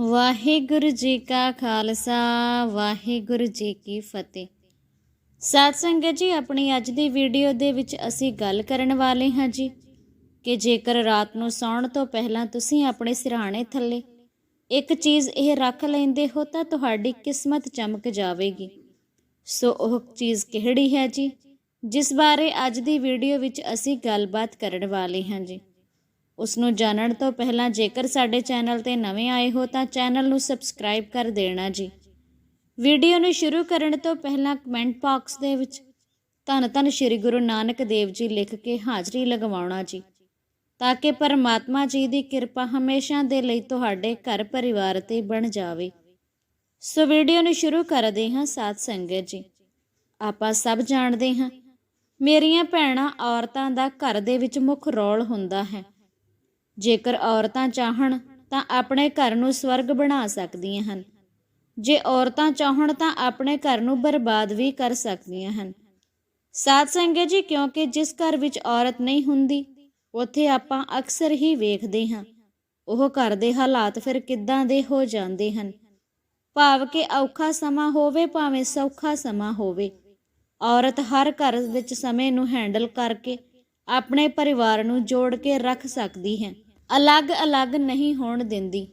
ਵਾਹਿਗੁਰੂ ਜੀ ਕਾ ਖਾਲਸਾ, ਵਾਹਿਗੁਰੂ ਜੀ ਕੀ ਫਤਿਹ। ਸਾਧ ਸੰਗਤ ਜੀ, ਆਪਣੀ ਅੱਜ ਦੀ ਵੀਡੀਓ ਦੇ ਵਿੱਚ ਅਸੀਂ ਗੱਲ ਕਰਨ ਵਾਲੇ ਹਾਂ ਜੀ ਕਿ ਜੇਕਰ ਰਾਤ ਨੂੰ ਸੌਣ ਤੋਂ ਪਹਿਲਾਂ ਤੁਸੀਂ ਆਪਣੇ ਸਿਰਹਾਣੇ ਥੱਲੇ ਇੱਕ ਚੀਜ਼ ਇਹ ਰੱਖ ਲੈਂਦੇ ਹੋ ਤਾਂ ਤੁਹਾਡੀ ਕਿਸਮਤ ਚਮਕ ਜਾਵੇਗੀ। ਸੋ ਉਹ ਚੀਜ਼ ਕਿਹੜੀ ਹੈ ਜੀ? ਜਿਸ ਬਾਰੇ ਅੱਜ ਦੀ ਵੀਡੀਓ ਵਿੱਚ ਅਸੀਂ ਗੱਲਬਾਤ ਕਰਨ ਵਾਲੇ ਹਾਂ ਜੀ। ਉਸ ਨੂੰ ਜਾਣਨ ਤੋਂ ਪਹਿਲਾਂ ਜੇਕਰ ਸਾਡੇ ਚੈਨਲ ਤੇ ਨਵੇਂ ਆਏ ਹੋ ਤਾਂ ਚੈਨਲ ਨੂੰ ਸਬਸਕ੍ਰਾਈਬ ਕਰ ਦੇਣਾ ਜੀ। ਵੀਡੀਓ ਨੂੰ ਸ਼ੁਰੂ ਕਰਨ ਤੋਂ ਪਹਿਲਾਂ ਕਮੈਂਟ ਬਾਕਸ ਦੇ ਵਿੱਚ ਧੰਨ ਧੰਨ ਸ੍ਰੀ ਗੁਰੂ ਨਾਨਕ ਦੇਵ ਜੀ ਲਿਖ ਕੇ ਹਾਜ਼ਰੀ ਲਗਵਾਉਣਾ ਜੀ, ਤਾਂ ਕਿ ਪਰਮਾਤਮਾ ਜੀ ਦੀ ਕਿਰਪਾ ਹਮੇਸ਼ਾ ਦੇ ਲਈ ਤੁਹਾਡੇ ਘਰ ਪਰਿਵਾਰ ਤੇ ਬਣ ਜਾਵੇ। ਸੋ ਵੀਡੀਓ ਨੂੰ ਸ਼ੁਰੂ ਕਰਦੇ ਹਾਂ ਸਾਧ ਸੰਗਤ ਜੀ। ਆਪਾਂ ਸਭ ਜਾਣਦੇ ਹਾਂ, ਮੇਰੀਆਂ ਭੈਣਾਂ ਔਰਤਾਂ ਦਾ ਘਰ ਦੇ ਵਿੱਚ ਮੁੱਖ ਰੋਲ ਹੁੰਦਾ ਹੈ। ਜੇਕਰ ਔਰਤਾਂ ਚਾਹਣ ਤਾਂ ਆਪਣੇ ਘਰ ਨੂੰ ਸਵਰਗ ਬਣਾ ਸਕਦੀਆਂ ਹਨ। ਜੇ ਔਰਤਾਂ ਚਾਹਣ ਤਾਂ ਆਪਣੇ ਘਰ ਨੂੰ ਬਰਬਾਦ ਵੀ ਕਰ ਸਕਦੀਆਂ ਹਨ। ਸਾਧ ਸੰਗਤ ਜੀ, ਕਿਉਂਕਿ ਜਿਸ ਘਰ ਵਿੱਚ ਔਰਤ ਨਹੀਂ ਹੁੰਦੀ, ਉੱਥੇ ਆਪਾਂ ਅਕਸਰ ਹੀ ਵੇਖਦੇ ਹਾਂ। ਉਹ ਘਰ ਦੇ ਹਾਲਾਤ ਫਿਰ ਕਿੱਦਾਂ ਦੇ ਹੋ ਜਾਂਦੇ ਹਨ। ਭਾਵ ਕਿ ਔਖਾ ਸਮਾਂ ਹੋਵੇ ਭਾਵੇਂ ਸੌਖਾ ਸਮਾਂ ਹੋਵੇ। ਔਰਤ ਹਰ ਘਰ ਵਿੱਚ ਸਮੇਂ ਨੂੰ ਹੈਂਡਲ ਕਰਕੇ ਆਪਣੇ ਪਰਿਵਾਰ ਨੂੰ ਜੋੜ ਕੇ ਰੱਖ ਸਕਦੀ ਹੈ। ਅਲੱਗ-ਅਲੱਗ ਨਹੀਂ ਹੋਣ ਦਿੰਦੀ।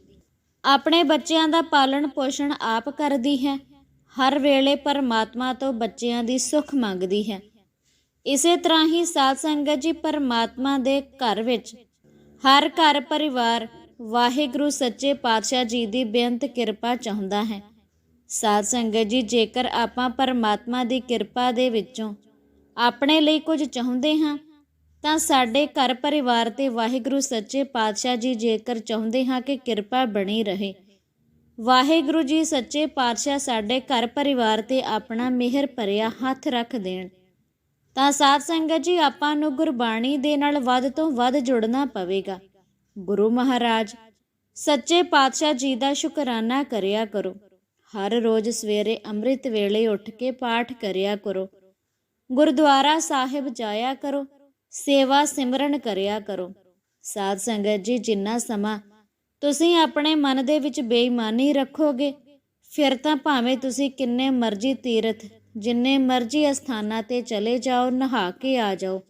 ਆਪਣੇ ਬੱਚਿਆਂ ਦਾ ਪਾਲਣ ਪੋਸ਼ਣ ਆਪ ਕਰਦੀ ਹੈ। ਹਰ ਵੇਲੇ ਪਰਮਾਤਮਾ ਤੋਂ ਬੱਚਿਆਂ ਦੀ ਸੁੱਖ ਮੰਗਦੀ ਹੈ। ਇਸੇ ਤਰ੍ਹਾਂ ਹੀ ਸਾਧ ਸੰਗਤ ਜੀ ਪਰਮਾਤਮਾ ਦੇ ਘਰ ਵਿੱਚ ਹਰ ਘਰ ਪਰਿਵਾਰ ਵਾਹਿਗੁਰੂ ਸੱਚੇ ਪਾਤਸ਼ਾਹ ਜੀ ਦੀ ਬੇਅੰਤ ਕਿਰਪਾ ਚਾਹੁੰਦਾ ਹੈ। ਸਾਧ ਸੰਗਤ ਜੀ, ਜੇਕਰ ਆਪਾਂ ਪਰਮਾਤਮਾ ਦੀ ਕਿਰਪਾ ਦੇ ਵਿੱਚੋਂ ਆਪਣੇ ਲਈ ਕੁਝ ਚਾਹੁੰਦੇ ਹਾਂ ਤਾਂ ਸਾਡੇ ਘਰ ਪਰਿਵਾਰ ਤੇ ਵਾਹਿਗੁਰੂ ਸੱਚੇ ਪਾਤਸ਼ਾਹ ਜੀ ਜੇਕਰ ਚਾਹੁੰਦੇ ਹਾਂ ਕਿ ਕਿਰਪਾ ਬਣੀ ਰਹੇ। ਵਾਹਿਗੁਰੂ ਜੀ ਸੱਚੇ ਪਾਤਸ਼ਾਹ ਸਾਡੇ ਘਰ ਪਰਿਵਾਰ ਤੇ ਆਪਣਾ ਮਿਹਰ ਭਰਿਆ ਹੱਥ ਰੱਖ ਦੇਣ। ਤਾਂ ਸਾਧ ਸੰਗਤ ਜੀ, ਆਪਾਂ ਨੂੰ ਗੁਰਬਾਣੀ ਦੇ ਨਾਲ ਵੱਧ ਤੋਂ ਵੱਧ ਜੁੜਨਾ ਪਵੇਗਾ। ਗੁਰੂ ਮਹਾਰਾਜ, ਸੱਚੇ ਪਾਤਸ਼ਾਹ ਜੀ ਦਾ ਸ਼ੁਕਰਾਨਾ ਕਰਿਆ ਕਰੋ। ਹਰ ਰੋਜ਼ ਸਵੇਰੇ ਅੰਮ੍ਰਿਤ ਵੇਲੇ ਉੱਠ ਕੇ ਪਾਠ ਕਰਿਆ ਕਰੋ। ਗੁਰਦੁਆਰਾ ਸਾਹਿਬ ਜਾਇਆ ਕਰੋ। ਸੇਵਾ ਸਿਮਰਨ ਕਰਿਆ ਕਰੋ। ਸਾਧ ਸੰਗਤ ਜੀ, ਜਿੰਨਾ ਸਮਾਂ ਤੁਸੀਂ ਆਪਣੇ ਮਨ ਦੇ ਵਿੱਚ ਬੇਈਮਾਨੀ ਰੱਖੋਗੇ, ਫਿਰ ਤਾਂ ਭਾਵੇਂ ਤੁਸੀਂ ਕਿੰਨੇ ਮਰਜ਼ੀ ਤੀਰਥ, ਜਿੰਨੇ ਮਰਜ਼ੀ ਅਸਥਾਨਾਂ ਤੇ ਚਲੇ ਜਾਓ, ਨਹਾ ਕੇ ਆ ਜਾਓ,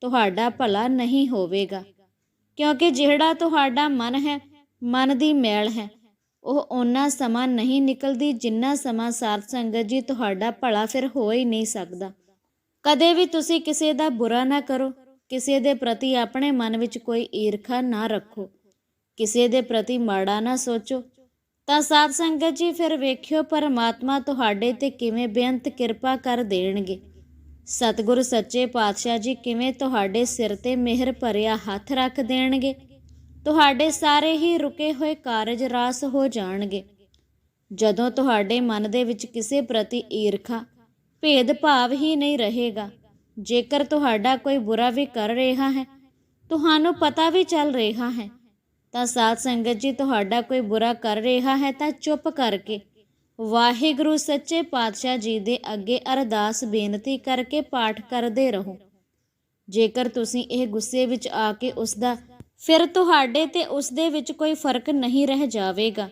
ਤੁਹਾਡਾ ਭਲਾ ਨਹੀਂ ਹੋਵੇਗਾ। ਕਿਉਂਕਿ ਜਿਹੜਾ ਤੁਹਾਡਾ ਮਨ ਹੈ, ਮਨ ਦੀ ਮੈਲ ਹੈ। ਉਹ ਓਨਾ ਸਮਾਂ ਨਹੀਂ ਨਿਕਲਦੀ ਜਿੰਨਾ ਸਮਾਂ ਸਾਧ ਸੰਗਤ ਜੀ, ਤੁਹਾਡਾ ਭਲਾ ਫਿਰ ਹੋ ਹੀ ਨਹੀਂ ਸਕਦਾ। ਕਦੇ ਵੀ ਤੁਸੀਂ ਕਿਸੇ ਦਾ ਬੁਰਾ ਨਾ ਕਰੋ। ਕਿਸੇ ਦੇ ਪ੍ਰਤੀ ਆਪਣੇ ਮਨ ਵਿੱਚ ਕੋਈ ਈਰਖਾ ਨਾ ਰੱਖੋ। ਕਿਸੇ ਦੇ ਪ੍ਰਤੀ ਮਾੜਾ ਨਾ ਸੋਚੋ। ਤਾਂ ਸਾਧ ਸੰਗਤ ਜੀ, ਫਿਰ ਵੇਖਿਓ ਪਰਮਾਤਮਾ ਤੁਹਾਡੇ ਤੇ ਕਿਵੇਂ ਬੇਅੰਤ ਕਿਰਪਾ ਕਰ ਦੇਣਗੇ। ਸਤਿਗੁਰ ਸੱਚੇ ਪਾਤਸ਼ਾਹ ਜੀ, ਕਿਵੇਂ ਤੁਹਾਡੇ ਸਿਰ ਤੇ ਮਿਹਰ ਭਰਿਆ ਹੱਥ ਰੱਖ ਦੇਣਗੇ। ਤੁਹਾਡੇ ਸਾਰੇ ਹੀ ਰੁਕੇ ਹੋਏ ਕਾਰਜ ਰਾਸ ਹੋ ਜਾਣਗੇ। ਜਦੋਂ ਤੁਹਾਡੇ ਮਨ ਦੇ ਵਿੱਚ ਕਿਸੇ ਪ੍ਰਤੀ ਈਰਖਾ ਭੇਦਭਾਵ ਹੀ ਨਹੀਂ ਰਹੇਗਾ। ਜੇਕਰ ਤੁਹਾਡਾ ਕੋਈ ਬੁਰਾ ਵੀ ਕਰ ਰਿਹਾ ਹੈ, ਤੁਹਾਨੂੰ ਪਤਾ ਵੀ ਚੱਲ ਰਿਹਾ ਹੈ, ਤਾਂ ਸਾਧ ਸੰਗਤ ਜੀ ਤੁਹਾਡਾ ਕੋਈ ਬੁਰਾ ਕਰ ਰਿਹਾ ਹੈ ਤਾਂ ਚੁੱਪ ਕਰਕੇ ਵਾਹਿਗੁਰੂ ਸੱਚੇ ਪਾਤਸ਼ਾਹ ਜੀ ਦੇ ਅੱਗੇ ਅਰਦਾਸ ਬੇਨਤੀ ਕਰਕੇ ਪਾਠ ਕਰਦੇ ਰਹੋ। ਜੇਕਰ ਤੁਸੀਂ ਇਹ ਗੁੱਸੇ ਵਿੱਚ ਆ ਕੇ ਉਸ ਦਾ ਫਿਰ ਤੁਹਾਡੇ ਤੇ ਉਸ ਦੇ ਵਿੱਚ ਕੋਈ ਫ਼ਰਕ ਨਹੀਂ ਰਹਿ ਜਾਵੇਗਾ।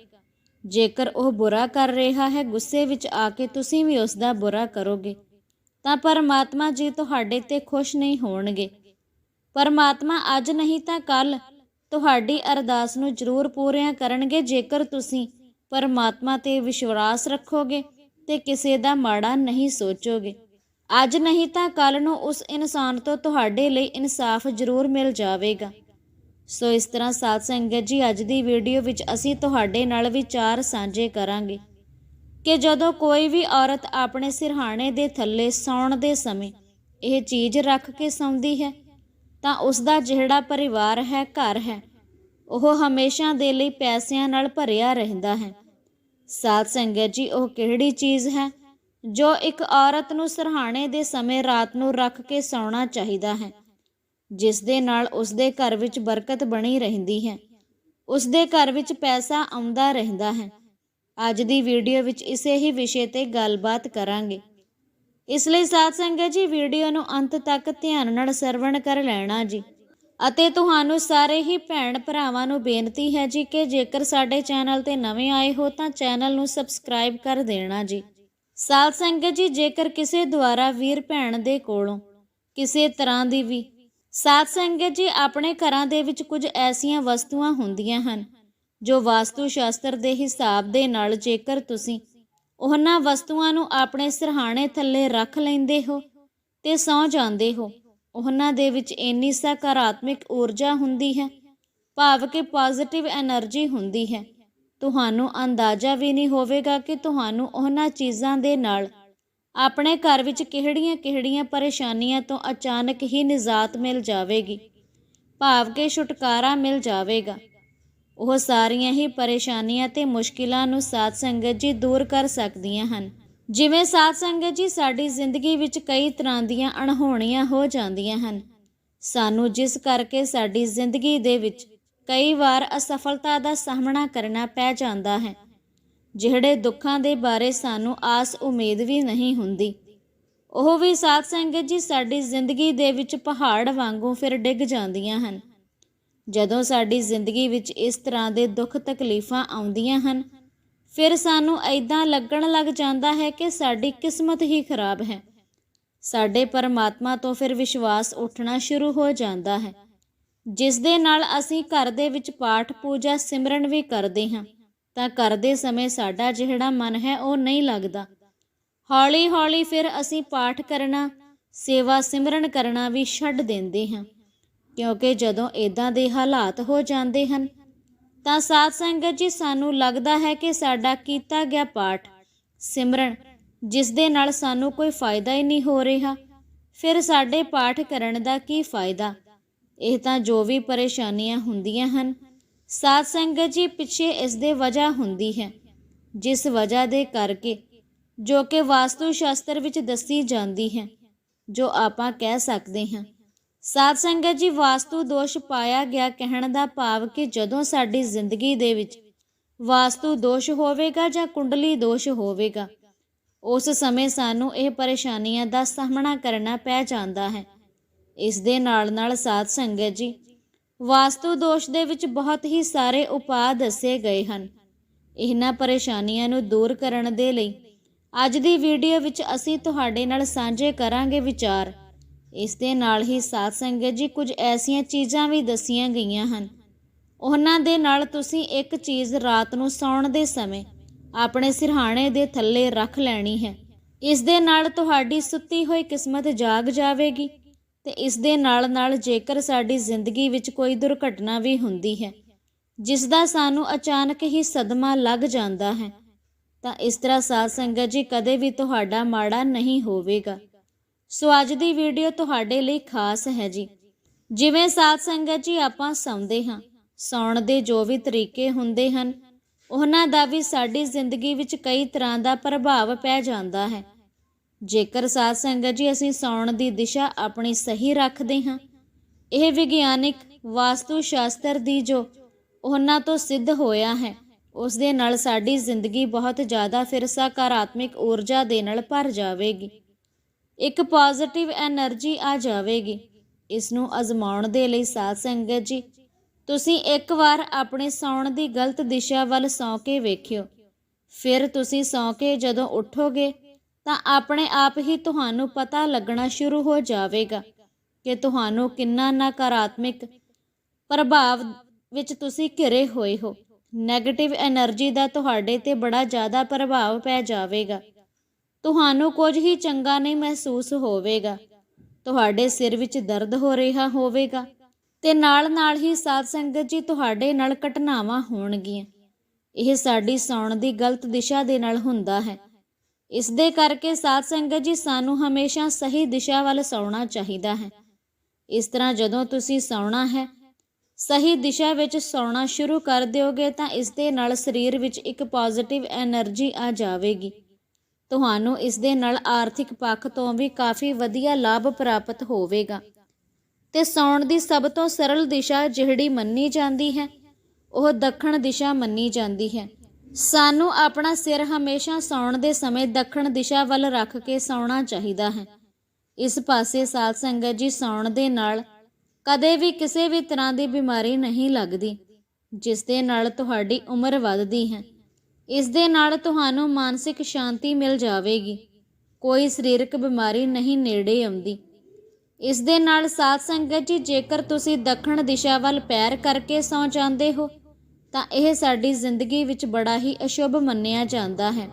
ਜੇਕਰ ਉਹ ਬੁਰਾ ਕਰ ਰਿਹਾ ਹੈ, ਗੁੱਸੇ ਵਿੱਚ ਆ ਕੇ ਤੁਸੀਂ ਵੀ ਉਸ ਦਾ ਬੁਰਾ ਕਰੋਗੇ, ਤਾਂ ਪਰਮਾਤਮਾ ਜੀ ਤੁਹਾਡੇ ਤੇ ਖੁਸ਼ ਨਹੀਂ ਹੋਣਗੇ। ਪਰਮਾਤਮਾ ਅੱਜ ਨਹੀਂ ਤਾਂ ਕੱਲ ਤੁਹਾਡੀ ਅਰਦਾਸ ਨੂੰ ਜ਼ਰੂਰ ਪੂਰੀਆਂ ਕਰਨਗੇ, ਜੇਕਰ ਤੁਸੀਂ ਪਰਮਾਤਮਾ ਤੇ ਵਿਸ਼ਵਾਸ ਰੱਖੋਗੇ ਤੇ ਕਿਸੇ ਦਾ ਮਾੜਾ ਨਹੀਂ ਸੋਚੋਗੇ। ਅੱਜ ਨਹੀਂ ਤਾਂ ਕੱਲ ਨੂੰ ਉਸ ਇਨਸਾਨ ਤੋਂ ਤੁਹਾਡੇ ਲਈ ਇਨਸਾਫ ਜ਼ਰੂਰ ਮਿਲ ਜਾਵੇਗਾ। ਸੋ ਇਸ ਤਰ੍ਹਾਂ ਸਾਧ ਸੰਗਤ ਜੀ, ਅੱਜ ਦੀ ਵੀਡੀਓ ਵਿੱਚ ਅਸੀਂ ਤੁਹਾਡੇ ਨਾਲ ਵਿਚਾਰ ਸਾਂਝੇ ਕਰਾਂਗੇ ਕਿ ਜਦੋਂ ਕੋਈ ਵੀ ਔਰਤ ਆਪਣੇ ਸਿਰਹਾਣੇ ਦੇ ਥੱਲੇ ਸੌਣ ਦੇ ਸਮੇਂ ਇਹ ਚੀਜ਼ ਰੱਖ ਕੇ ਸੌਂਦੀ ਹੈ, ਤਾਂ ਉਸ ਦਾ ਜਿਹੜਾ ਪਰਿਵਾਰ ਹੈ, ਘਰ ਹੈ, ਉਹ ਹਮੇਸ਼ਾ ਦੇ ਲਈ ਪੈਸਿਆਂ ਨਾਲ ਭਰਿਆ ਰਹਿੰਦਾ ਹੈ। ਸਾਧ ਸੰਗਤ ਜੀ, ਉਹ ਕਿਹੜੀ ਚੀਜ਼ ਹੈ ਜੋ ਇੱਕ ਔਰਤ ਨੂੰ ਸਿਰਹਾਣੇ ਦੇ ਸਮੇਂ ਰਾਤ ਨੂੰ ਰੱਖ ਕੇ ਸੌਣਾ ਚਾਹੀਦਾ ਹੈ? ਜਿਸ ਦੇ ਨਾਲ ਉਸ ਦੇ ਘਰ ਵਿੱਚ ਬਰਕਤ ਬਣੀ ਰਹਿੰਦੀ ਹੈ। ਉਸ ਦੇ ਘਰ ਵਿੱਚ ਪੈਸਾ ਆਉਂਦਾ ਰਹਿੰਦਾ ਹੈ। ਅੱਜ ਦੀ ਵੀਡੀਓ ਵਿੱਚ ਇਸੇ ਹੀ ਵਿਸ਼ੇ ਤੇ ਗੱਲਬਾਤ ਕਰਾਂਗੇ। ਇਸ ਲਈ ਸਾਧ ਸੰਗਤ ਜੀ, ਵੀਡੀਓ ਨੂੰ ਅੰਤ ਤੱਕ ਧਿਆਨ ਨਾਲ ਸਰਵਣ ਕਰ ਲੈਣਾ ਜੀ। ਅਤੇ ਤੁਹਾਨੂੰ ਸਾਰੇ ਹੀ ਭੈਣ ਭਰਾਵਾਂ ਨੂੰ ਬੇਨਤੀ ਹੈ ਜੀ ਕਿ ਜੇਕਰ ਸਾਡੇ ਚੈਨਲ ਤੇ ਨਵੇਂ ਆਏ ਹੋ ਤਾਂ ਚੈਨਲ ਨੂੰ ਸਬਸਕ੍ਰਾਈਬ ਕਰ ਦੇਣਾ ਜੀ। ਸਾਧ ਸੰਗਤ ਜੀ, ਜੇਕਰ ਕਿਸੇ ਦੁਆਰਾ ਵੀਰ ਭੈਣ ਦੇ ਕੋਲੋਂ ਕਿਸੇ ਤਰ੍ਹਾਂ ਦੀ ਵੀ ਸਾਧ ਸੰਗਤ ਜੀ, ਆਪਣੇ ਘਰਾਂ ਦੇ ਵਿੱਚ ਕੁਝ ਐਸੀਆਂ ਵਸਤੂਆਂ ਹੁੰਦੀਆਂ ਹਨ, ਜੋ ਵਾਸਤੂ ਸ਼ਾਸਤਰ ਦੇ ਹਿਸਾਬ ਦੇ ਨਾਲ ਜੇਕਰ ਤੁਸੀਂ ਉਹਨਾਂ ਵਸਤੂਆਂ ਨੂੰ ਆਪਣੇ ਸਿਰਹਾਣੇ ਥੱਲੇ ਰੱਖ ਲੈਂਦੇ ਹੋ ਤੇ ਸੌ ਜਾਂਦੇ ਹੋ, ਉਹਨਾਂ ਦੇ ਵਿੱਚ ਇੰਨੀ ਸਕਾਰਾਤਮਕ ਊਰਜਾ ਹੁੰਦੀ ਹੈ, ਭਾਵ ਕਿ ਪੋਜ਼ਿਟਿਵ એનર્ਜੀ ਹੁੰਦੀ ਹੈ। ਤੁਹਾਨੂੰ ਅੰਦਾਜ਼ਾ ਵੀ ਨਹੀਂ ਹੋਵੇਗਾ ਕਿ ਤੁਹਾਨੂੰ ਉਹਨਾਂ ਚੀਜ਼ਾਂ ਦੇ ਨਾਲ ਆਪਣੇ ਘਰ ਵਿੱਚ ਕਿਹੜੀਆਂ-ਕਿਹੜੀਆਂ ਪਰੇਸ਼ਾਨੀਆਂ ਤੋਂ ਅਚਾਨਕ ਹੀ ਨਿਜਾਤ ਮਿਲ ਜਾਵੇਗੀ? ਭਾਵ ਕਿ ਛੁਟਕਾਰਾ ਮਿਲ ਜਾਵੇਗਾ। ਉਹ ਸਾਰੀਆਂ ਹੀ ਪਰੇਸ਼ਾਨੀਆਂ ਤੇ ਮੁਸ਼ਕਿਲਾਂ ਨੂੰ ਸਾਧ ਸੰਗਤ ਜੀ ਦੂਰ ਕਰ ਸਕਦੀਆਂ ਹਨ। ਜਿਵੇਂ ਸਾਧ ਸੰਗਤ ਜੀ ਸਾਡੀ ਜ਼ਿੰਦਗੀ ਵਿੱਚ ਕਈ ਤਰ੍ਹਾਂ ਦੀਆਂ ਅਣਹੋਣੀਆਂ ਹੋ ਜਾਂਦੀਆਂ ਹਨ। ਸਾਨੂੰ ਜਿਸ ਕਰਕੇ ਸਾਡੀ ਜ਼ਿੰਦਗੀ ਦੇ ਵਿੱਚ ਕਈ ਵਾਰ ਅਸਫਲਤਾ ਦਾ ਸਾਹਮਣਾ ਕਰਨਾ ਪੈ ਜਾਂਦਾ ਹੈ। ਜਿਹੜੇ ਦੁੱਖਾਂ ਦੇ ਬਾਰੇ ਸਾਨੂੰ ਆਸ ਉਮੀਦ ਵੀ ਨਹੀਂ ਹੁੰਦੀ। ਉਹ ਵੀ ਸਾਧ ਸੰਗਤ ਜੀ ਸਾਡੀ ਜ਼ਿੰਦਗੀ ਦੇ ਵਿੱਚ ਪਹਾੜ ਵਾਂਗੂ ਫਿਰ ਡਿੱਗ ਜਾਂਦੀਆਂ ਹਨ। ਜਦੋਂ ਸਾਡੀ ਜ਼ਿੰਦਗੀ ਵਿੱਚ ਇਸ ਤਰ੍ਹਾਂ ਦੇ ਦੁੱਖ ਤਕਲੀਫਾਂ ਆਉਂਦੀਆਂ ਹਨ, ਫਿਰ ਸਾਨੂੰ ਐਦਾਂ ਲੱਗਣ ਲੱਗ ਜਾਂਦਾ ਹੈ ਕਿ ਸਾਡੀ ਕਿਸਮਤ ਹੀ ਖਰਾਬ ਹੈ। ਸਾਡੇ ਪਰਮਾਤਮਾ ਤੋਂ ਫਿਰ ਵਿਸ਼ਵਾਸ ਉੱਠਣਾ ਸ਼ੁਰੂ ਹੋ ਜਾਂਦਾ ਹੈ। ਜਿਸ ਦੇ ਨਾਲ ਅਸੀਂ ਘਰ ਦੇ ਵਿੱਚ ਪਾਠ ਪੂਜਾ ਸਿਮਰਨ ਵੀ ਕਰਦੇ ਹਾਂ। ਤਾਂ ਕਰਦੇ ਸਮੇਂ ਸਾਡਾ ਜਿਹੜਾ ਮਨ ਹੈ ਉਹ ਨਹੀਂ ਲੱਗਦਾ। ਹੌਲੀ ਹੌਲੀ ਫਿਰ ਅਸੀਂ ਪਾਠ ਕਰਨਾ, ਸੇਵਾ ਸਿਮਰਨ ਕਰਨਾ ਵੀ ਛੱਡ ਦਿੰਦੇ ਹਾਂ, ਕਿਉਂਕਿ ਜਦੋਂ ਇਦਾਂ ਦੇ ਹਾਲਾਤ ਹੋ ਜਾਂਦੇ ਹਨ, ਤਾਂ ਸਾਧ ਸੰਗਤ ਜੀ ਸਾਨੂੰ ਲੱਗਦਾ ਹੈ ਕਿ ਸਾਡਾ ਕੀਤਾ ਗਿਆ ਪਾਠ ਸਿਮਰਨ, ਜਿਸ ਦੇ ਨਾਲ ਸਾਨੂੰ ਕੋਈ ਫਾਇਦਾ ਹੀ ਨਹੀਂ ਹੋ ਰਿਹਾ। ਫਿਰ ਸਾਡੇ ਪਾਠ ਕਰਨ ਦਾ ਕੀ ਫਾਇਦਾ? ਇਹ ਤਾਂ ਜੋ ਵੀ ਪਰੇਸ਼ਾਨੀਆਂ ਹੁੰਦੀਆਂ ਹਨ ਸਾਧ ਸੰਗਤ ਜੀ ਪਿੱਛੇ ਇਸ ਦੇ ਵਜ੍ਹਾ ਹੁੰਦੀ ਹੈ, ਜਿਸ ਵਜ੍ਹਾ ਦੇ ਕਰਕੇ ਜੋ ਕਿ ਵਾਸਤੂ ਸ਼ਾਸਤਰ ਵਿੱਚ ਦੱਸੀ ਜਾਂਦੀ ਹੈ, ਜੋ ਆਪਾਂ ਕਹਿ ਸਕਦੇ ਹਾਂ। ਸਾਧ ਸੰਗਤ ਜੀ ਵਾਸਤੂ ਦੋਸ਼ ਪਾਇਆ ਗਿਆ ਕਹਿਣ ਦਾ ਭਾਵ ਕਿ ਜਦੋਂ ਸਾਡੀ ਜ਼ਿੰਦਗੀ ਦੇ ਵਿੱਚ ਵਾਸਤੂ ਦੋਸ਼ ਹੋਵੇਗਾ ਜਾਂ ਕੁੰਡਲੀ ਦੋਸ਼ ਹੋਵੇਗਾ, ਉਸ ਸਮੇਂ ਸਾਨੂੰ ਇਹ ਪਰੇਸ਼ਾਨੀਆਂ ਦਾ ਸਾਹਮਣਾ ਕਰਨਾ ਪੈ ਜਾਂਦਾ ਹੈ। ਇਸ ਦੇ ਨਾਲ ਨਾਲ ਸਾਧ ਸੰਗਤ ਜੀ ਵਾਸਤੂ ਦੋਸ਼ ਦੇ ਵਿੱਚ ਬਹੁਤ ਹੀ ਸਾਰੇ ਉਪਾਅ ਦੱਸੇ ਗਏ ਹਨ। ਇਹਨਾਂ ਪਰੇਸ਼ਾਨੀਆਂ ਨੂੰ ਦੂਰ ਕਰਨ ਦੇ ਲਈ ਅੱਜ ਦੀ ਵੀਡੀਓ ਵਿੱਚ ਅਸੀਂ ਤੁਹਾਡੇ ਨਾਲ ਸਾਂਝੇ ਕਰਾਂਗੇ ਵਿਚਾਰ। ਇਸ ਦੇ ਨਾਲ ਹੀ ਸਾਧ ਸੰਗਤ ਜੀ ਕੁਝ ਐਸੀਆਂ ਚੀਜ਼ਾਂ ਵੀ ਦੱਸੀਆਂ ਗਈਆਂ ਹਨ। ਉਹਨਾਂ ਦੇ ਨਾਲ ਤੁਸੀਂ ਇੱਕ ਚੀਜ਼ ਰਾਤ ਨੂੰ ਸੌਣ ਦੇ ਸਮੇਂ ਆਪਣੇ ਸਿਰਹਾਣੇ ਦੇ ਥੱਲੇ ਰੱਖ ਲੈਣੀ ਹੈ। ਇਸ ਦੇ ਨਾਲ ਤੁਹਾਡੀ ਸੁੱਤੀ ਹੋਈ ਕਿਸਮਤ ਜਾਗ ਜਾਵੇਗੀ। ਤੇ ਇਸ ਦੇ ਨਾਲ ਨਾਲ ਜੇਕਰ ਸਾਡੀ ਜ਼ਿੰਦਗੀ ਵਿੱਚ ਕੋਈ ਦੁਰਘਟਨਾ ਵੀ ਹੁੰਦੀ ਹੈ ਜਿਸ ਦਾ ਸਾਨੂੰ ਅਚਾਨਕ ਹੀ ਸਦਮਾ ਲੱਗ ਜਾਂਦਾ ਹੈ, ਤਾਂ ਇਸ ਤਰ੍ਹਾਂ ਸਾਧ ਸੰਗਤ ਜੀ ਕਦੇ ਵੀ ਤੁਹਾਡਾ ਮਾੜਾ ਨਹੀਂ ਹੋਵੇਗਾ। ਸੋ ਅੱਜ ਦੀ ਵੀਡੀਓ ਤੁਹਾਡੇ ਲਈ ਖਾਸ ਹੈ ਜੀ। ਜਿਵੇਂ ਸਾਧ ਸੰਗਤ ਜੀ ਆਪਾਂ ਸੌਂਦੇ ਹਾਂ, ਸੌਣ ਦੇ ਜੋ ਵੀ ਤਰੀਕੇ ਹੁੰਦੇ ਹਨ, ਉਹਨਾਂ ਦਾ ਵੀ ਸਾਡੀ ਜ਼ਿੰਦਗੀ ਵਿੱਚ ਕਈ ਤਰ੍ਹਾਂ ਦਾ ਪ੍ਰਭਾਵ ਪੈ ਜਾਂਦਾ ਹੈ। ਜੇਕਰ ਸਾਧ ਸੰਗਤ ਜੀ ਅਸੀਂ ਸੌਣ ਦੀ ਦਿਸ਼ਾ ਆਪਣੀ ਸਹੀ ਰੱਖਦੇ ਹਾਂ, ਇਹ ਵਿਗਿਆਨਿਕ ਵਾਸਤੂ ਸ਼ਾਸਤਰ ਦੀ ਜੋ ਉਹਨਾਂ ਤੋਂ ਸਿੱਧ ਹੋਇਆ ਹੈ, ਉਸ ਦੇ ਨਾਲ ਸਾਡੀ ਜ਼ਿੰਦਗੀ ਬਹੁਤ ਜ਼ਿਆਦਾ ਫਿਰ ਸਕਾਰਾਤਮਿਕ ਊਰਜਾ ਦੇ ਨਾਲ ਭਰ ਜਾਵੇਗੀ। ਇੱਕ ਪੋਜ਼ਿਟਿਵ એનર્ਜੀ ਆ ਜਾਵੇਗੀ। ਇਸ ਨੂੰ ਅਜ਼ਮਾਉਣ ਦੇ ਲਈ ਸਾਧ ਸੰਗਤ ਜੀ, ਤੁਸੀਂ ਇੱਕ ਵਾਰ ਆਪਣੇ ਸੌਣ ਦੀ ਗਲਤ ਦਿਸ਼ਾ ਵੱਲ ਸੌਂ ਕੇ ਵੇਖਿਓ। ਫਿਰ ਤੁਸੀਂ ਸੌਂ ਕੇ ਜਦੋਂ ਉੱਠੋਗੇ ਤਾਂ ਆਪਣੇ ਆਪ ਹੀ ਤੁਹਾਨੂੰ ਪਤਾ ਲੱਗਣਾ ਸ਼ੁਰੂ ਹੋ ਜਾਵੇਗਾ ਕਿ ਤੁਹਾਨੂੰ ਕਿੰਨਾ ਨਕਾਰਾਤਮਕ ਪ੍ਰਭਾਵ ਵਿੱਚ ਤੁਸੀਂ ਘਿਰੇ ਹੋਏ ਹੋ। 네ਗੇਟਿਵ એનર્ਜੀ ਦਾ ਤੁਹਾਡੇ ਤੇ ਬੜਾ ਜ਼ਿਆਦਾ ਪ੍ਰਭਾਵ ਪੈ ਜਾਵੇਗਾ। ਤੁਹਾਨੂੰ ਕੁਝ ਹੀ ਚੰਗਾ ਨਹੀਂ ਮਹਿਸੂਸ ਹੋਵੇਗਾ। ਤੁਹਾਡੇ ਸਿਰ ਵਿੱਚ ਦਰਦ ਹੋ ਰਿਹਾ ਹੋਵੇਗਾ ਤੇ ਨਾਲ-ਨਾਲ ਹੀ ਸਾਧ ਸੰਗਤ ਜੀ ਤੁਹਾਡੇ ਨਾਲ ਘਟਨਾਵਾਂ ਹੋਣਗੀਆਂ। ਇਹ ਸਾਡੀ ਸੌਣ ਦੀ ਗਲਤ ਦਿਸ਼ਾ ਦੇ ਨਾਲ ਹੁੰਦਾ ਹੈ। ਇਸ ਦੇ ਕਰਕੇ ਸਾਧ ਸੰਗਤ ਜੀ, ਸਾਨੂੰ ਹਮੇਸ਼ਾ ਸਹੀ ਦਿਸ਼ਾ ਵੱਲ ਸੌਣਾ ਚਾਹੀਦਾ ਹੈ। ਇਸ ਤਰ੍ਹਾਂ ਜਦੋਂ ਤੁਸੀਂ ਸੌਣਾ ਹੈ, ਸਹੀ ਦਿਸ਼ਾ ਵਿੱਚ ਸੌਣਾ ਸ਼ੁਰੂ ਕਰ ਦਿਓਗੇ ਤਾਂ ਇਸ ਦੇ ਨਾਲ ਸਰੀਰ ਵਿੱਚ ਇੱਕ ਪੋਜ਼ਿਟਿਵ એનર્ਜੀ ਆ ਜਾਵੇਗੀ। ਤੁਹਾਨੂੰ ਇਸ ਦੇ ਨਾਲ ਆਰਥਿਕ ਪੱਖ ਤੋਂ ਵੀ ਕਾਫੀ ਵਧੀਆ ਲਾਭ ਪ੍ਰਾਪਤ ਹੋਵੇਗਾ। ਤੇ ਸੌਣ ਦੀ ਸਭ ਤੋਂ ਸਰਲ ਦਿਸ਼ਾ ਜਿਹੜੀ ਮੰਨੀ ਜਾਂਦੀ ਹੈ, ਉਹ ਦੱਖਣ ਦਿਸ਼ਾ ਮੰਨੀ ਜਾਂਦੀ ਹੈ। ਸਾਨੂੰ ਆਪਣਾ ਸਿਰ ਹਮੇਸ਼ਾ ਸੌਣ ਦੇ ਸਮੇਂ ਦੱਖਣ ਦਿਸ਼ਾ ਵੱਲ ਰੱਖ ਕੇ ਸੌਣਾ ਚਾਹੀਦਾ ਹੈ। ਇਸ ਪਾਸੇ ਸਾਧ ਸੰਗਤ ਜੀ ਸੌਣ ਦੇ ਨਾਲ ਕਦੇ ਵੀ ਕਿਸੇ ਵੀ ਤਰ੍ਹਾਂ ਦੀ ਬਿਮਾਰੀ ਨਹੀਂ ਲੱਗਦੀ, ਜਿਸ ਦੇ ਨਾਲ ਤੁਹਾਡੀ ਉਮਰ ਵੱਧਦੀ ਹੈ। ਇਸ ਦੇ ਨਾਲ ਤੁਹਾਨੂੰ ਮਾਨਸਿਕ ਸ਼ਾਂਤੀ ਮਿਲ ਜਾਵੇਗੀ। ਕੋਈ ਸਰੀਰਕ ਬਿਮਾਰੀ ਨਹੀਂ ਨੇੜੇ ਆਉਂਦੀ। ਇਸ ਦੇ ਨਾਲ ਸਾਧ ਸੰਗਤ ਜੀ, ਜੇਕਰ ਤੁਸੀਂ ਦੱਖਣ ਦਿਸ਼ਾ ਵੱਲ ਪੈਰ ਕਰਕੇ ਸੌ ਜਾਂਦੇ ਹੋ ਤਾਂ ਇਹ ਸਾਡੀ ਜ਼ਿੰਦਗੀ ਵਿੱਚ ਬੜਾ ਹੀ ਅਸ਼ੁਭ ਮੰਨਿਆ ਜਾਂਦਾ ਹੈ।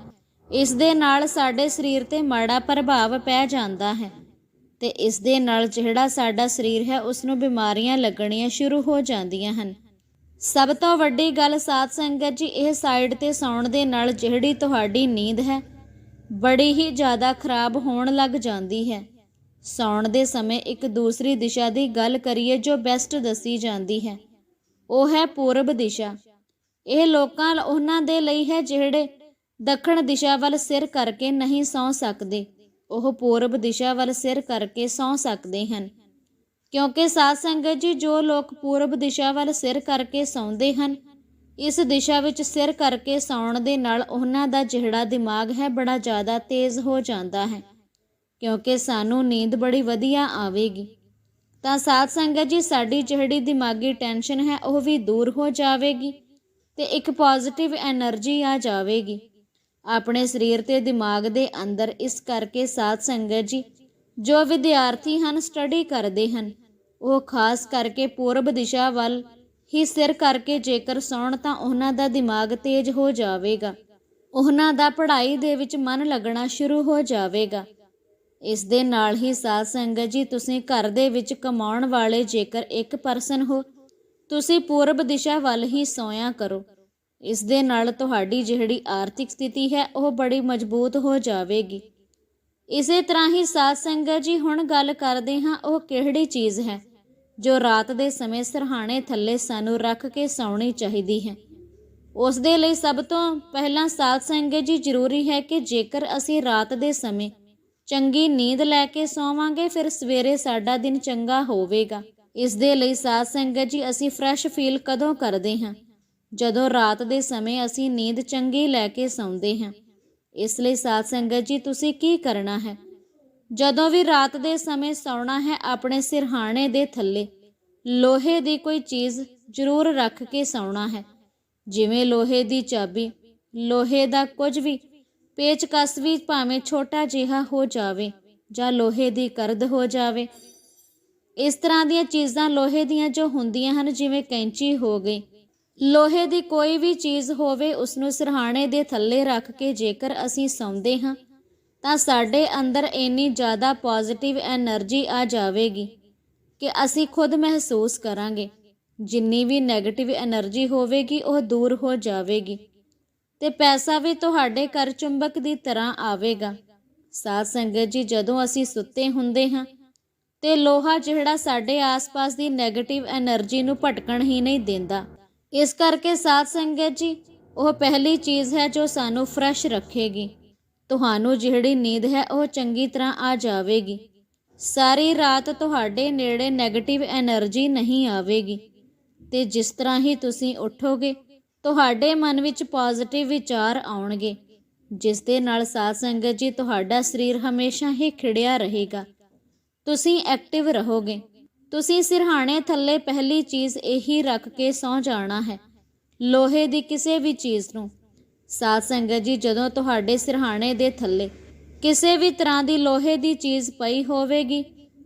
ਇਸ ਦੇ ਨਾਲ ਸਾਡੇ ਸਰੀਰ ਤੇ ਮਾੜਾ ਪ੍ਰਭਾਵ ਪੈ ਜਾਂਦਾ ਹੈ ਤੇ ਇਸ ਦੇ ਨਾਲ ਜਿਹੜਾ ਸਾਡਾ ਸਰੀਰ ਹੈ ਉਸ ਨੂੰ ਬਿਮਾਰੀਆਂ ਲੱਗਣੀਆਂ ਸ਼ੁਰੂ ਹੋ ਜਾਂਦੀਆਂ ਹਨ। ਸਭ ਤੋਂ ਵੱਡੀ ਗੱਲ ਸਾਧ ਸੰਗਤ ਜੀ, ਇਹ ਸਾਈਡ ਤੇ ਸੌਣ ਦੇ ਨਾਲ ਜਿਹੜੀ ਤੁਹਾਡੀ ਨੀਂਦ ਹੈ, ਬੜੀ ਹੀ ਜ਼ਿਆਦਾ ਖਰਾਬ ਹੋਣ ਲੱਗ ਜਾਂਦੀ ਹੈ। ਸੌਣ ਦੇ ਸਮੇਂ ਇੱਕ ਦੂਸਰੀ ਦਿਸ਼ਾ ਦੀ ਗੱਲ ਕਰੀਏ, ਜੋ ਬੈਸਟ ਦੱਸੀ ਜਾਂਦੀ ਹੈ, ਉਹ ਹੈ ਪੂਰਬ ਦਿਸ਼ਾ। ਇਹ ਲੋਕਾਂ ਉਹਨਾਂ ਦੇ ਲਈ ਹੈ ਜਿਹੜੇ ਦੱਖਣ ਦਿਸ਼ਾ ਵੱਲ ਸਿਰ ਕਰਕੇ ਨਹੀਂ ਸੌਂ ਸਕਦੇ। ਉਹ ਪੂਰਬ ਦਿਸ਼ਾ ਵੱਲ ਸਿਰ ਕਰਕੇ ਸੌਂ ਸਕਦੇ ਹਨ। ਕਿਉਂਕਿ ਸਾਧ ਸੰਗਤ ਜੀ, ਜੋ ਲੋਕ ਪੂਰਬ ਦਿਸ਼ਾ ਵੱਲ ਸਿਰ ਕਰਕੇ ਸੌਂਦੇ ਹਨ, ਇਸ ਦਿਸ਼ਾ ਵਿੱਚ ਸਿਰ ਕਰਕੇ ਸੌਣ ਦੇ ਨਾਲ ਉਹਨਾਂ ਦਾ ਜਿਹੜਾ ਦਿਮਾਗ ਹੈ, ਬੜਾ ਜ਼ਿਆਦਾ ਤੇਜ਼ ਹੋ ਜਾਂਦਾ ਹੈ। ਕਿਉਂਕਿ ਸਾਨੂੰ ਨੀਂਦ ਬੜੀ ਵਧੀਆ ਆਵੇਗੀ। ਤਾਂ ਸਾਧ ਸੰਗਤ ਜੀ, ਸਾਡੀ ਜਿਹੜੀ ਦਿਮਾਗੀ ਟੈਨਸ਼ਨ ਹੈ, ਉਹ ਵੀ ਦੂਰ ਹੋ ਜਾਵੇਗੀ। ਤੇ ਇੱਕ ਪੋਜ਼ਿਟਿਵ એનર્ਜੀ ਆ ਜਾਵੇਗੀ। ਆਪਣੇ ਸਰੀਰ ਤੇ ਦਿਮਾਗ ਦੇ ਅੰਦਰ ਇਸ ਕਰਕੇ ਸਾਧ ਸੰਗਤ ਜੀ, ਜੋ ਵਿਦਿਆਰਥੀ ਹਨ ਸਟੱਡੀ ਕਰਦੇ ਹਨ। ਉਹ ਖਾਸ ਕਰਕੇ ਪੂਰਬ ਦਿਸ਼ਾ ਵੱਲ ਹੀ ਸਿਰ ਕਰਕੇ ਜੇਕਰ ਸੌਣ ਤਾਂ ਉਹਨਾਂ ਦਾ ਦਿਮਾਗ ਤੇਜ਼ ਹੋ ਜਾਵੇਗਾ। ਉਹਨਾਂ ਦਾ ਪੜ੍ਹਾਈ ਦੇ ਵਿੱਚ ਮਨ ਲੱਗਣਾ ਸ਼ੁਰੂ ਹੋ ਜਾਵੇਗਾ। ਇਸ ਦੇ ਨਾਲ ਹੀ ਸਾਧ ਸੰਗਤ ਜੀ, ਤੁਸੀਂ ਘਰ ਦੇ ਵਿੱਚ ਕਮਾਉਣ ਵਾਲੇ ਜੇਕਰ ਇੱਕ ਪਰਸਨ ਹੋ ਤੁਸੀਂ ਪੂਰਬ ਦਿਸ਼ਾ ਵੱਲ ਹੀ ਸੋਇਆ ਕਰੋ। ਇਸ ਦੇ ਨਾਲ ਤੁਹਾਡੀ ਜਿਹੜੀ ਆਰਥਿਕ ਸਥਿਤੀ ਹੈ, ਉਹ ਬੜੀ ਮਜ਼ਬੂਤ ਹੋ ਜਾਵੇਗੀ। ਇਸੇ ਤਰ੍ਹਾਂ ਹੀ ਸਾਧ ਸੰਗਤ ਜੀ ਹੁਣ ਗੱਲ ਕਰਦੇ ਹਾਂ, ਉਹ ਕਿਹੜੀ ਚੀਜ਼ ਹੈ, ਜੋ ਰਾਤ ਦੇ ਸਮੇਂ ਸਰਹਾਣੇ ਥੱਲੇ ਸਾਨੂੰ ਰੱਖ ਕੇ ਸੌਣੀ ਚਾਹੀਦੀ ਹੈ। ਉਸ ਦੇ ਲਈ ਸਭ ਤੋਂ ਪਹਿਲਾਂ ਸਾਧ ਸੰਗਤ ਜੀ ਜ਼ਰੂਰੀ ਹੈ ਕਿ ਜੇਕਰ ਅਸੀਂ ਰਾਤ ਦੇ ਸਮੇਂ ਚੰਗੀ ਨੀਂਦ ਲੈ ਕੇ ਸੌਵਾਂਗੇ, ਫਿਰ ਸਵੇਰੇ ਸਾਡਾ ਦਿਨ ਚੰਗਾ ਹੋਵੇਗਾ। ਇਸ ਦੇ ਲਈ ਸਾਧ ਸੰਗਤ ਜੀ, ਅਸੀਂ ਫਰੈਸ਼ ਫੀਲ ਕਦੋਂ ਕਰਦੇ ਹਾਂ? ਜਦੋਂ ਰਾਤ ਦੇ ਸਮੇਂ ਅਸੀਂ ਨੀਂਦ ਚੰਗੀ ਲੈ ਕੇ ਸੌਂਦੇ ਹਾਂ। ਇਸ ਲਈ ਸਾਧ ਸੰਗਤ ਜੀ, ਤੁਸੀਂ ਕੀ ਕਰਨਾ ਹੈ? ਜਦੋਂ ਵੀ ਰਾਤ ਦੇ ਸਮੇਂ ਸੌਣਾ ਹੈ, ਆਪਣੇ ਸਿਰਹਾਣੇ ਦੇ ਥੱਲੇ, ਲੋਹੇ ਦੀ ਕੋਈ ਚੀਜ਼ ਜ਼ਰੂਰ ਰੱਖ ਕੇ ਸੌਣਾ ਹੈ। ਜਿਵੇਂ ਲੋਹੇ ਦੀ ਚਾਬੀ, ਲੋਹੇ ਦਾ ਕੁਝ ਵੀ, ਪੇਚਕਸ ਵੀ ਭਾਵੇਂ ਛੋਟਾ ਜਿਹਾ ਹੋ ਜਾਵੇ ਜਾਂ ਲੋਹੇ ਦੀ ਕਰਦ ਹੋ ਜਾਵੇ ਇਸ ਤਰ੍ਹਾਂ ਦੀਆਂ ਚੀਜ਼ਾਂ ਲੋਹੇ ਦੀਆਂ ਜੋ ਹੁੰਦੀਆਂ ਹਨ, ਜਿਵੇਂ ਕੈਂਚੀ ਹੋ ਗਈ। ਲੋਹੇ ਦੀ ਕੋਈ ਵੀ ਚੀਜ਼ ਹੋਵੇ ਉਸ ਨੂੰ ਸਿਰਹਾਣੇ ਦੇ ਥੱਲੇ ਰੱਖ ਕੇ ਜੇਕਰ ਅਸੀਂ ਸੌਂਦੇ ਹਾਂ, ਤਾਂ ਸਾਡੇ ਅੰਦਰ ਇੰਨੀ ਜ਼ਿਆਦਾ ਪੋਜ਼ਿਟਿਵ એનર્ਜੀ ਆ ਜਾਵੇਗੀ ਕਿ ਅਸੀਂ ਖੁਦ ਮਹਿਸੂਸ ਕਰਾਂਗੇ। ਜਿੰਨੀ ਵੀ ਨੈਗੇਟਿਵ એનર્ਜੀ ਹੋਵੇਗੀ, ਉਹ ਦੂਰ ਹੋ ਜਾਵੇਗੀ। ਤੇ ਪੈਸਾ ਵੀ ਤੁਹਾਡੇ ਘਰ ਚੁੰਬਕ ਦੀ ਤਰ੍ਹਾਂ ਆਵੇਗਾ। ਸਾਧ ਸੰਗਤ ਜੀ, ਜਦੋਂ ਅਸੀਂ ਸੁੱਤੇ ਹੁੰਦੇ ਹਾਂ ਤੇ ਲੋਹਾ ਜਿਹੜਾ ਸਾਡੇ ਆਸ-ਪਾਸ ਦੀ ਨੈਗੇਟਿਵ એનર્ਜੀ ਨੂੰ ਭਟਕਣ ਹੀ ਨਹੀਂ ਦਿੰਦਾ। ਇਸ ਕਰਕੇ ਸਾਧ ਸੰਗਤ ਜੀ, ਉਹ ਪਹਿਲੀ ਚੀਜ਼ ਹੈ ਜੋ ਸਾਨੂੰ ਫਰੈਸ਼ ਰੱਖੇਗੀ। ਤੁਹਾਨੂੰ ਜਿਹੜੀ ਨੀਂਦ ਹੈ, ਉਹ ਚੰਗੀ ਤਰ੍ਹਾਂ ਆ ਜਾਵੇਗੀ। ਸਾਰੀ ਰਾਤ ਤੁਹਾਡੇ ਨੇੜੇ ਨੈਗੇਟਿਵ એનર્ਜੀ ਨਹੀਂ ਆਵੇਗੀ। ਤੇ ਜਿਸ ਤਰ੍ਹਾਂ ਹੀ ਤੁਸੀਂ ਉੱਠੋਗੇ, ਤੁਹਾਡੇ ਮਨ ਵਿੱਚ ਪੋਜ਼ਿਟਿਵ ਵਿਚਾਰ ਆਉਣਗੇ। ਜਿਸ ਦੇ ਨਾਲ ਸਾਧ ਸੰਗਤ ਜੀ, ਤੁਹਾਡਾ ਸਰੀਰ ਹਮੇਸ਼ਾ ਹੀ ਖਿੜਿਆ ਰਹੇਗਾ। ਤੁਸੀਂ ਐਕਟਿਵ ਰਹੋਗੇ। ਤੁਸੀਂ ਸਿਰਹਾਣੇ ਥੱਲੇ ਪਹਿਲੀ ਚੀਜ਼ ਇਹੀ ਰੱਖ ਕੇ ਸੌ ਜਾਣਾ ਹੈ। ਲੋਹੇ ਦੀ ਕਿਸੇ ਵੀ ਚੀਜ਼ ਨੂੰ। ਸਾਧ ਸੰਗਤ ਜੀ, ਜਦੋਂ ਤੁਹਾਡੇ ਸਿਰਹਾਣੇ ਦੇ ਥੱਲੇ ਕਿਸੇ ਵੀ ਤਰ੍ਹਾਂ ਦੀ ਲੋਹੇ ਦੀ ਚੀਜ਼ ਪਈ ਹੋਵੇਗੀ,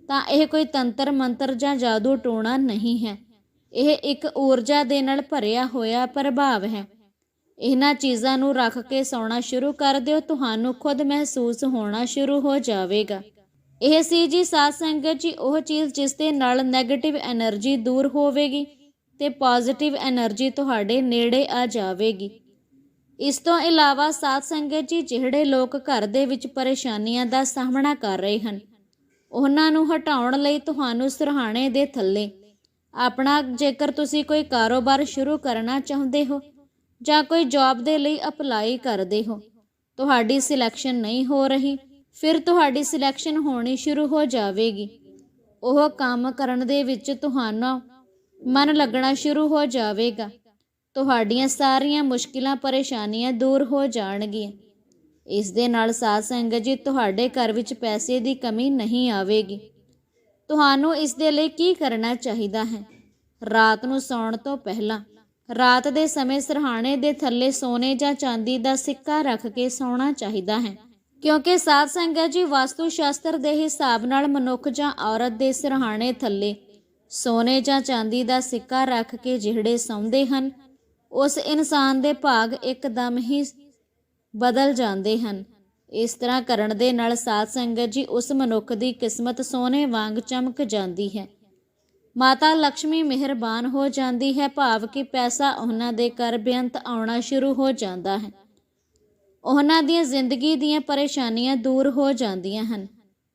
ਤਾਂ ਇਹ ਕੋਈ ਤੰਤਰ ਮੰਤਰ ਜਾਂ ਜਾਦੂ ਟੋਣਾ ਨਹੀਂ ਹੈ। ਇਹ ਇੱਕ ਊਰਜਾ ਦੇ ਨਾਲ ਭਰਿਆ ਹੋਇਆ ਪ੍ਰਭਾਵ ਹੈ। ਇਹਨਾਂ ਚੀਜ਼ਾਂ ਨੂੰ ਰੱਖ ਕੇ ਸੌਣਾ ਸ਼ੁਰੂ ਕਰ ਦਿਓ। ਤੁਹਾਨੂੰ ਖੁਦ ਮਹਿਸੂਸ ਹੋਣਾ ਸ਼ੁਰੂ ਹੋ ਜਾਵੇਗਾ। ਇਹ ਸੀ ਜੀ ਸਾਧ ਸੰਗਤ ਜੀ, ਉਹ ਚੀਜ਼ ਜਿਸ ਦੇ ਨਾਲ 네ਗੇਟਿਵ એનર્ਜੀ ਦੂਰ ਹੋਵੇਗੀ ਤੇ ਪੋਜ਼ਿਟਿਵ એનર્ਜੀ ਤੁਹਾਡੇ ਨੇੜੇ ਆ ਜਾਵੇਗੀ। ਇਸ ਤੋਂ ਇਲਾਵਾ ਸਾਧ ਸੰਗਤ ਜੀ, ਜਿਹੜੇ ਲੋਕ ਘਰ ਦੇ ਵਿੱਚ ਪਰੇਸ਼ਾਨੀਆਂ ਦਾ ਸਾਹਮਣਾ ਕਰ ਰਹੇ ਹਨ, ਉਹਨਾਂ ਨੂੰ ਹਟਾਉਣ ਲਈ ਤੁਹਾਨੂੰ ਸਰਹਾਣੇ ਦੇ ਥੱਲੇ। ਆਪਣਾ ਜੇਕਰ ਤੁਸੀਂ ਕੋਈ ਕਾਰੋਬਾਰ ਸ਼ੁਰੂ ਕਰਨਾ ਚਾਹੁੰਦੇ ਹੋ ਜਾਂ ਕੋਈ ਜੌਬ ਦੇ ਲਈ ਅਪਲਾਈ ਕਰਦੇ ਹੋ, ਤੁਹਾਡੀ ਸਿਲੈਕਸ਼ਨ ਨਹੀਂ ਹੋ ਰਹੀ ਫਿਰ ਤੁਹਾਡੀ ਸਿਲੈਕਸ਼ਨ ਹੋਣੀ ਸ਼ੁਰੂ ਹੋ ਜਾਵੇਗੀ। ਉਹ ਕੰਮ ਕਰਨ ਦੇ ਵਿੱਚ ਤੁਹਾਨੂੰ ਮਨ ਲੱਗਣਾ ਸ਼ੁਰੂ ਹੋ ਜਾਵੇਗਾ। ਤੁਹਾਡੀਆਂ ਸਾਰੀਆਂ ਮੁਸ਼ਕਿਲਾਂ, ਪਰੇਸ਼ਾਨੀਆਂ ਦੂਰ ਹੋ ਜਾਣਗੀਆਂ। ਇਸ ਦੇ ਨਾਲ ਸਾਧ ਸੰਗਤ ਜੀ, ਤੁਹਾਡੇ ਘਰ ਵਿੱਚ ਪੈਸੇ ਦੀ ਕਮੀ ਨਹੀਂ ਆਵੇਗੀ। ਤੁਹਾਨੂੰ ਇਸ ਦੇ ਲਈ ਕੀ ਕਰਨਾ ਚਾਹੀਦਾ ਹੈ? ਰਾਤ ਨੂੰ ਸੌਣ ਤੋਂ ਪਹਿਲਾਂ, ਰਾਤ ਦੇ ਸਮੇਂ ਸਰਹਾਣੇ ਦੇ ਥੱਲੇ ਸੋਨੇ ਜਾਂ ਚਾਂਦੀ ਦਾ ਸਿੱਕਾ ਰੱਖ ਕੇ ਸੌਣਾ ਚਾਹੀਦਾ ਹੈ। ਕਿਉਂਕਿ ਸਾਧ ਸੰਗਤ ਜੀ, ਵਾਸਤੂ ਸ਼ਾਸਤਰ ਦੇ ਹਿਸਾਬ ਨਾਲ ਮਨੁੱਖ ਜਾਂ ਔਰਤ ਦੇ ਸਿਰਹਾਣੇ ਥੱਲੇ ਸੋਨੇ ਜਾਂ ਚਾਂਦੀ ਦਾ ਸਿੱਕਾ ਰੱਖ ਕੇ ਜਿਹੜੇ ਸੌਂਦੇ ਹਨ, ਉਸ ਇਨਸਾਨ ਦੇ ਭਾਗ ਇੱਕਦਮ ਹੀ ਬਦਲ ਜਾਂਦੇ ਹਨ। ਇਸ ਤਰ੍ਹਾਂ ਕਰਨ ਦੇ ਨਾਲ ਸਾਧ ਸੰਗਤ ਜੀ, ਉਸ ਮਨੁੱਖ ਦੀ ਕਿਸਮਤ ਸੋਨੇ ਵਾਂਗ ਚਮਕ ਜਾਂਦੀ ਹੈ। ਮਾਤਾ ਲక్ష్ਮੀ ਮਿਹਰਬਾਨ ਹੋ ਜਾਂਦੀ ਹੈ, ਭਾਵ ਕਿ ਪੈਸਾ ਉਹਨਾਂ ਦੇ ਘਰ ਬੇਅੰਤ ਆਉਣਾ ਸ਼ੁਰੂ ਹੋ ਜਾਂਦਾ ਹੈ। ਉਹਨਾਂ ਦੀਆਂ ਜ਼ਿੰਦਗੀ ਦੀਆਂ ਪਰੇਸ਼ਾਨੀਆਂ ਦੂਰ ਹੋ ਜਾਂਦੀਆਂ ਹਨ।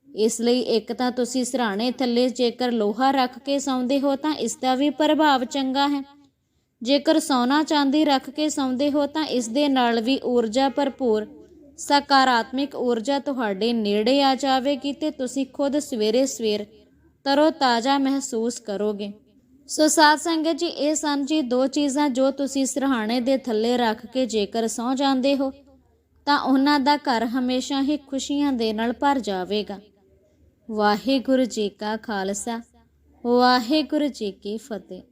ਇਸ ਲਈ ਇੱਕ ਤਾਂ ਤੁਸੀਂ ਸਰਾਣੇ ਥੱਲੇ ਜੇਕਰ ਲੋਹਾ ਰੱਖ ਕੇ ਸੌਂਦੇ ਹੋ ਤਾਂ ਇਸ ਦਾ ਵੀ ਪ੍ਰਭਾਵ ਚੰਗਾ ਹੈ। ਜੇਕਰ ਸੋਨਾ ਚਾਂਦੀ ਰੱਖ ਕੇ ਸੌਂਦੇ ਹੋ ਤਾਂ ਇਸ ਦੇ ਨਾਲ ਵੀ ਊਰਜਾ ਭਰਪੂਰ, ਸਕਾਰਾਤਮਕ ਊਰਜਾ ਤੁਹਾਡੇ ਨੇੜੇ ਆ ਜਾਵੇਗੀ ਤੇ ਤੁਸੀਂ ਖੁਦ ਸਵੇਰੇ ਸਵੇਰ ਤਰੋ ਤਾਜ਼ਾ ਮਹਿਸੂਸ ਕਰੋਗੇ। ਸੋ ਸਾਧ ਸੰਗਤ ਜੀ, ਇਹ ਸਨ ਜੀ ਦੋ ਚੀਜ਼ਾਂ ਜੋ ਤੁਸੀਂ ਸਿਰਹਾਣੇ ਦੇ ਥੱਲੇ ਰੱਖ ਕੇ ਜੇਕਰ ਸੌ ਜਾਂਦੇ ਹੋ। ਤਾਂ ਉਹਨਾਂ ਦਾ ਘਰ ਹਮੇਸ਼ਾ ਹੀ ਖੁਸ਼ੀਆਂ ਦੇ ਨਾਲ ਭਰ ਜਾਵੇਗਾ। ਵਾਹਿਗੁਰੂ ਜੀ ਕਾ ਖਾਲਸਾ, ਵਾਹਿਗੁਰੂ ਜੀ ਕੀ ਫਤਿਹ।